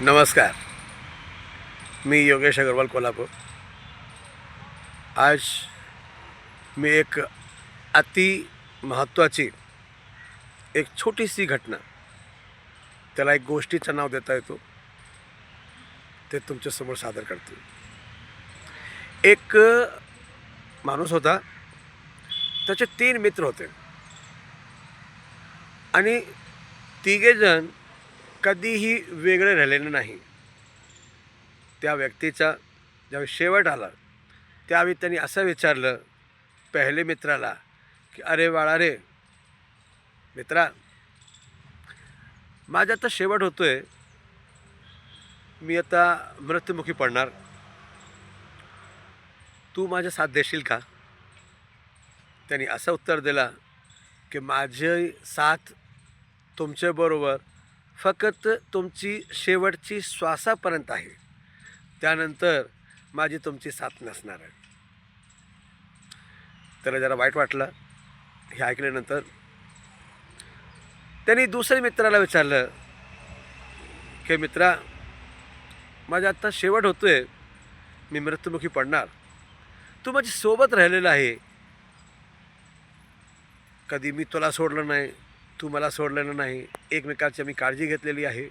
नमस्कार. मी योगेश अग्रवाल कोल्हापूर. आज मी एक अति महत्त्वाची एक छोटीशी घटना त्याला एक गोष्टीचं नाव देता येतो. ते तुमच्यासमोर सादर करतो. एक माणूस होता त्याचे तीन मित्र होते. आणि तिघेजण कधीही वेगळे राहिलेलं नाही. त्या व्यक्तीचा ज्यावेळी शेवट आला त्यावेळी त्यांनी असं विचारलं पहिले मित्राला की अरे बाळा रे मित्रा माझा आता शेवट होतो आहे मी आता मृत्युमुखी पडणार. तू माझ्या साथ देशील का? त्यांनी असं उत्तर दिला की माझी साथ तुमच्याबरोबर फक्त तुमची शेवटची श्वासापर्यंत आहे. त्यानंतर माझी तुमची साथ नसणार आहे. त्याला जरा वाईट वाटलं. हे ऐकल्यानंतर त्यांनी दुसऱ्या मित्राला विचारलं की मित्रा माझा आत्ता शेवट होतोय. मी मृत्युमुखी पडणार. तू माझी सोबत राहिलेला आहे. कधी मी तुला सोडलं नाही तू मला सोडलेलं नाही. एकमेकांची मी काळजी घेतलेली आहे.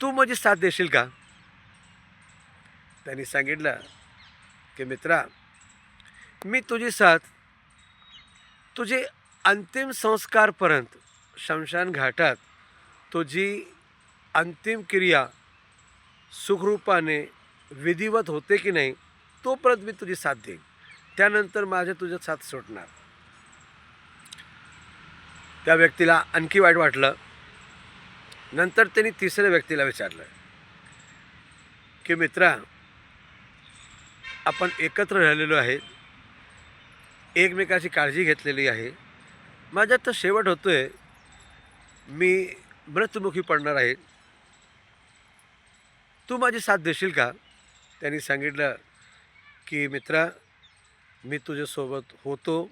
तू माझी साथ देशील का? त्यांनी सांगितलं की मित्रा मी तुझी साथ तुझे अंतिम संस्कारपर्यंत शमशान घाटात तुझी अंतिम क्रिया सुखरूपाने विधिवत होते की नाही तोपर्यंत मी तुझी साथ देईन. त्यानंतर माझ्या तुझ्या साथ सुटणार. त्या व्यक्तीला आणखी वाईट वाटलं. नंतर त्यांनी तिसऱ्या व्यक्तीला विचारलं की मित्रा आपण एकत्र राहिलेलो आहे. एकमेकाची काळजी घेतलेली आहे. माझ्यात तर शेवट होतोय. मी मृत्युमुखी पडणार आहे. तू माझी साथ देशील का? त्यांनी सांगितलं की मित्रा मी तुझ्यासोबत होतो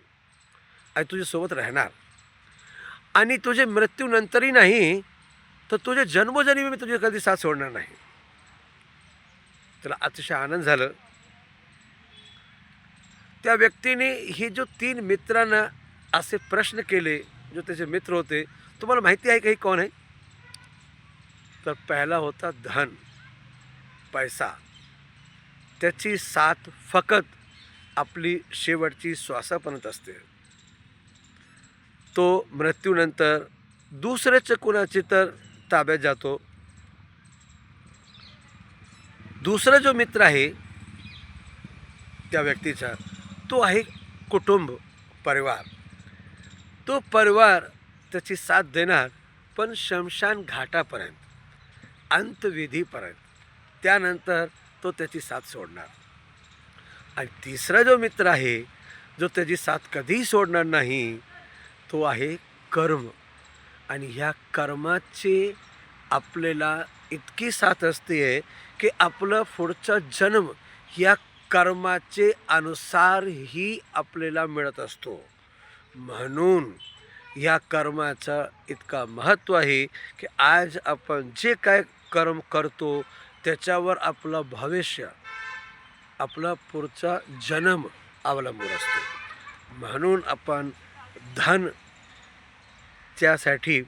आणि तुझ्यासोबत राहणार. आणि तुझे मृत्यूनंतरही नाही तर तुझे जन्मोजन्मी मी तुझी कधी साथ सोडणार नाही. त्याला अतिशय आनंद झालं. त्या व्यक्तीने हे जो तीन मित्रांना असे प्रश्न केले जो त्याचे मित्र होते तुम्हाला माहिती आहे का हे कोण आहे? तर पहिला होता धन पैसा. त्याची साथ फकत आपली शेवटची श्वासापर्यंत असते. तो मृत्यूनंतर दुसऱ्याच कुणाची तर ताब्यात जातो? दुसरा जो मित्र आहे त्या व्यक्तीचा तो आहे कुटुंब परिवार. तो परिवार त्याची साथ देणार पण शमशान घाटापर्यंत अंतविधीपर्यंत. त्यानंतर तो त्याची साथ सोडणार. आणि तिसरा जो मित्र आहे जो त्याची साथ कधीही सोडणार नाही तो आहे कर्म. आणि ह्या कर्माची आपल्याला इतकी साथ असते आहे की आपलं पुढचा जन्म या कर्माचे अनुसार ही आपल्याला मिळत असतो. म्हणून या कर्माचं इतका महत्त्व आहे की आज आपण जे काय कर्म करतो त्याच्यावर आपलं भविष्य आपला पुढचा जन्म अवलंबून असतो. म्हणून आपण धन त्यासाठी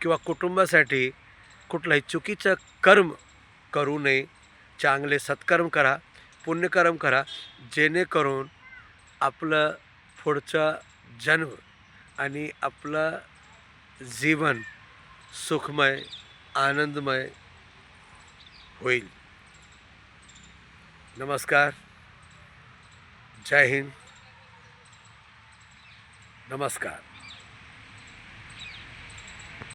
किंवा कुटुंबासाठी कुठलाही चुकीचं कर्म करू नये. चांगले सत्कर्म करा पुण्यकर्म करा जेणेकरून आपलं पुढचा जन्म आणि आपलं जीवन सुखमय आनंदमय होईल. नमस्कार. जय हिंद. नमस्कार.